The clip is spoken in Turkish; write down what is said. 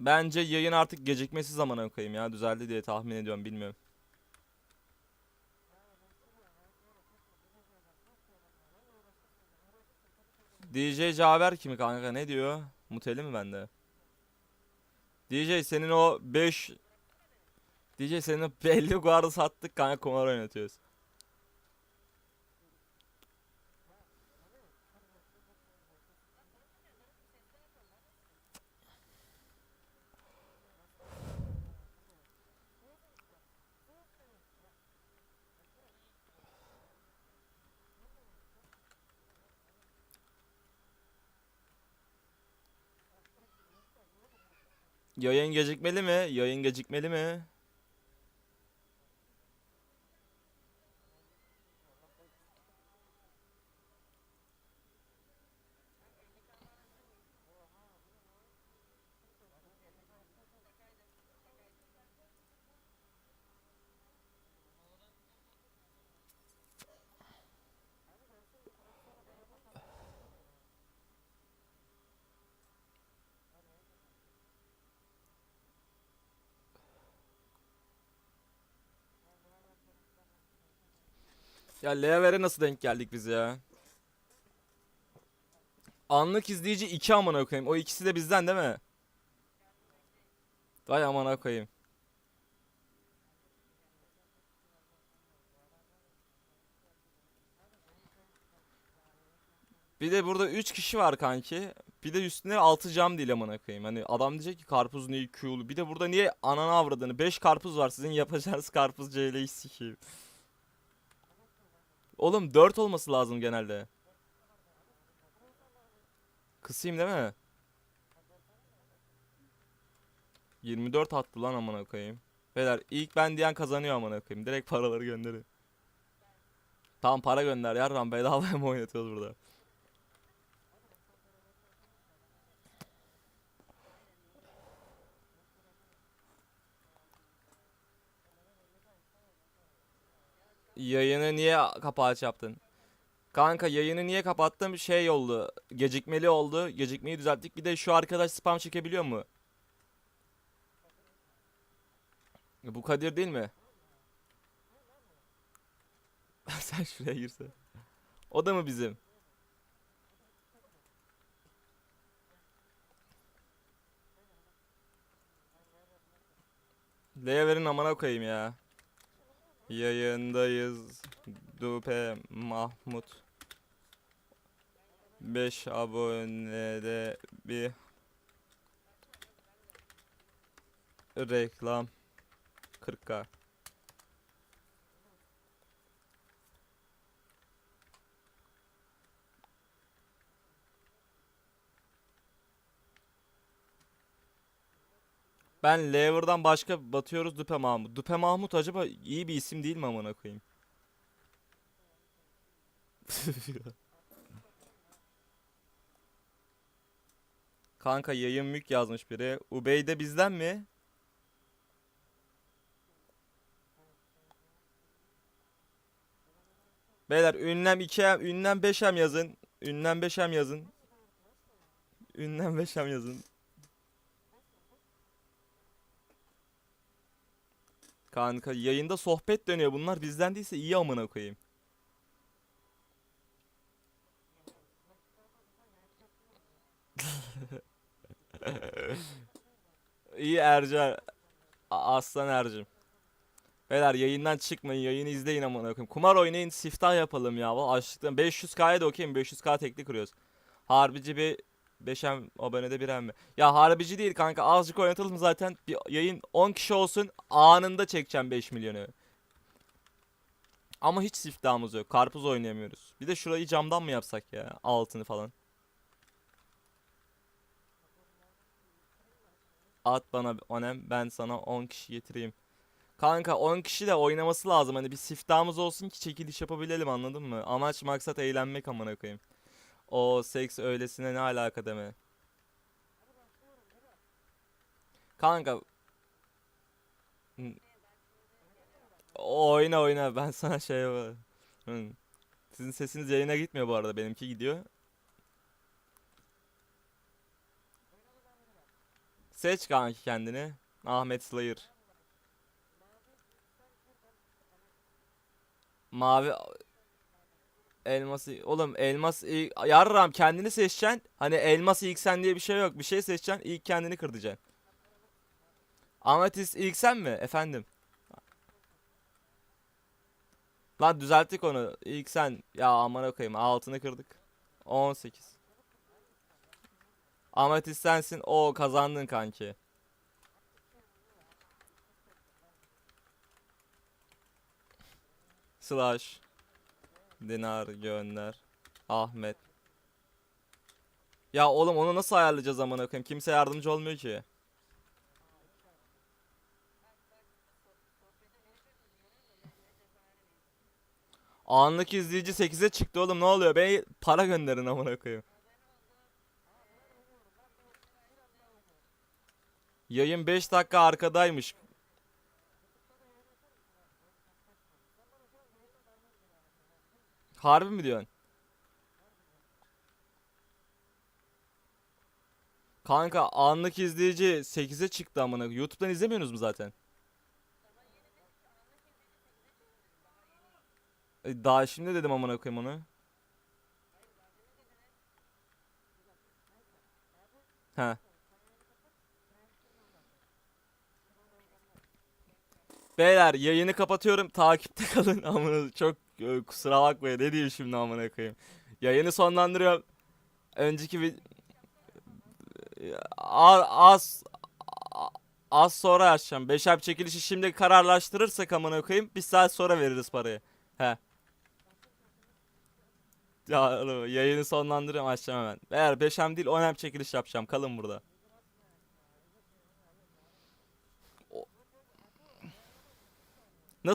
Bence yayın artık gecikmesi zamana koyayım ya. Düzeldi diye tahmin ediyorum bilmiyorum. DJ Caver kimi kanka ne diyor? Muteli mi bende? DJ senin o 5 DJ senin o belli guardı sattık kanka kumar oynatıyoruz. Yayın gecikmeli mi? Yayın gecikmeli mi? Ya Leaver'e nasıl denk geldik biz ya? Anlık izleyici 2 amına koyayım. O ikisi de bizden değil mi? Vay amına koyayım. Bir de burada 3 kişi var kanki. Bir de üstüne 6 cam değil amına koyayım. Hani adam diyecek ki karpuz niye Q'lu. Bir de burada niye ananı avradını 5 karpuz var sizin yapacağınız karpuz CL'yi sikeyim. Oğlum 4 olması lazım genelde. Kısayım değil mi? 24 attı lan amına koyayım. Beyler ilk ben diyen kazanıyor amına koyayım. Direkt paraları gönderin. Tamam para gönder yarram bedavaya mı oynatıyoruz burada? Yayını niye kapağı yaptın? Kanka yayını niye kapattım? Şey oldu. Gecikmeli oldu. Gecikmeyi düzelttik. Bir de şu arkadaş spam çekebiliyor mu? Bu Kadir değil mi? Sen şuraya girse. O da mı bizim? Le'ye verin amına koyayım ya. Yayındayız. Dupe Mahmut. 5 abonede bir reklam 40k. Ben Lever'dan başka batıyoruz Dupe Mahmut. Dupe Mahmut acaba iyi bir isim değil mi amına koyayım? Kanka yayın mük yazmış biri. Ubey de bizden mi? Beyler ünlem 2'em, ünlem 5'em yazın. Ünlem 5'em yazın. Ünlem 5'em yazın. Kanka yayında sohbet dönüyor. Bunlar bizden değilse iyi amına koyayım. İyi Ercan. Aslan Ercim. Beyler yayından çıkmayın. Yayını izleyin amına koyayım. Kumar oynayın. Siftah yapalım ya. Açlıktan 500k'ya da okeyim. 500k tekli kuruyoruz. Harbici bir 5'em abonede bir mi? Ya harbici değil kanka. Azıcık oynatalım zaten. Bir yayın 10 kişi olsun. Anında çekeceğim 5 milyonu. Ama hiç siftahımız yok. Karpuz oynayamıyoruz. Bir de şurayı camdan mı yapsak ya? Altını falan. At bana onem ben sana 10 kişi getireyim. Kanka 10 kişi de oynaması lazım. Hani bir siftahımız olsun ki çekiliş yapabilelim anladın mı? Amaç maksat eğlenmek amına koyayım. O seks öylesine ne alaka deme. Kanka oyna oyna ben sana şey yapayım. Hı. Sizin sesiniz yayına gitmiyor bu arada benimki gidiyor. Seç kanki kendini. Ahmet Slayer. Mavi elması oğlum elmas ilk, yarram kendini seçeceksin. Hani elmas ilk sen diye bir şey yok. Bir şey seçeceksin ilk kendini kırdıcaksın. Ametist ilk sen mi efendim? Lan düzelttik onu. İlk sen. Ya aman koyayım altını kırdık. 18. Ametist sensin. O kazandın kanki. Slash. Dinar gönder. Ahmet. Ya oğlum onu nasıl ayarlayacağız amına koyayım? Kimse yardımcı olmuyor ki. Anlık izleyici 8'e çıktı oğlum ne oluyor? Bey para gönderin amına koyayım. Yayın 5 dakika arkadaymış. Harbi mi diyorsun? Kanka anlık izleyici 8'e çıktı amına. YouTube'dan izlemiyorsunuz mu zaten? E, Daha şimdi dedim amına koyayım onu. He. Beyler yayını kapatıyorum. Takipte kalın. Amına çok e, kusura bakmayın. Ne diyeyim şimdi amına koyayım. Yayını sonlandırıyorum. Önceki bir az az sonra açacağım. 5 ay çekilişi şimdi kararlaştırırsak amına koyayım. Bir saat sonra veririz parayı. He. Ya yayını sonlandırıyorum açacağım hemen. Eğer 5 hem değil 10 hem çekiliş yapacağım. Kalın burada.